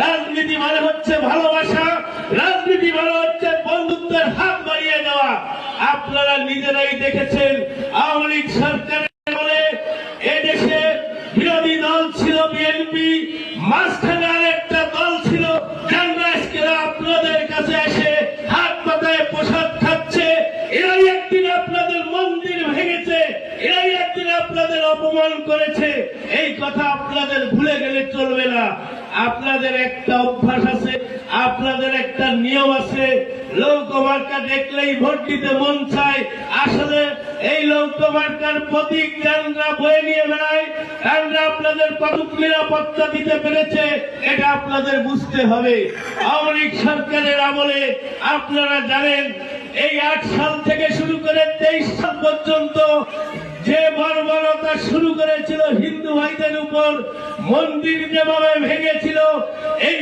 রাজনীতি মানে হচ্ছে ভালোবাসা, রাজনীতি মানে হচ্ছে বন্ধুত্বের হাত বাড়িয়ে দেওয়া। আপনারা নিজেরাই দেখেছেন, আওয়ামী লীগ সরকারের এদেশে বিরোধী দল ছিল বিএনপি, মাঝখানে আরেকটা দল ছিল কংগ্রেসকেরা আপনাদের কাছে এসে হাত পাতায় প্রসাদ খাচ্ছে, এরাই একদিন আপনাদের মন্দির ভেঙেছে, এরাই একদিন আপনাদের অপমান করেছে। এই কথা আপনাদের ভুলে গেলে চলবে না। আপনাদের একটা অভ্যাস আছে, আপনাদের একটা নিয়ম আছে। লৌকমার্কা দেখলেই ভোট দিতে মন চায়। আসলে এই লৌকমার্কার প্রতীক জ্ঞানরা বয়ে নিয়ে বেড়ায়। জ্ঞানরা আপনাদের কতক নিরাপত্তা দিতে পেরেছে, এটা আপনাদের বুঝতে হবে। আওয়ামী সরকারের আমলে আপনারা জানেন, এই আট সাল থেকে শুরু করে তেইশ সাল পর্যন্ত করেছিল হিন্দু ভাইদের উপর, মন্দির যেভাবে ভেঙেছিল, এই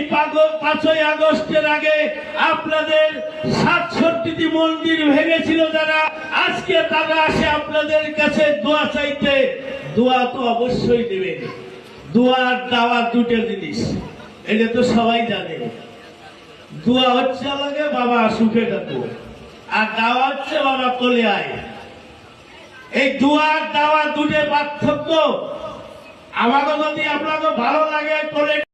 পাঁচই আগস্টের আগে আপনাদের সাতষট্টিটি মন্দির ভেঙেছিল যারা, আজকে তারা আসে আপনাদের কাছে দোয়া চাইতে। দোয়া তো অবশ্যই দেবে দোয়া আর দাওয়া দুটো জিনিস, এটা তো সবাই জানে। দোয়া হচ্ছে লাগে বাবা সুখে থাকো আর দাওয়া হচ্ছে বাবা তোলে আয় এই দুয়ার দাওয়া দুটো পার্থক্য। আমাকে যদি আপনাদের ভালো লাগে তোলে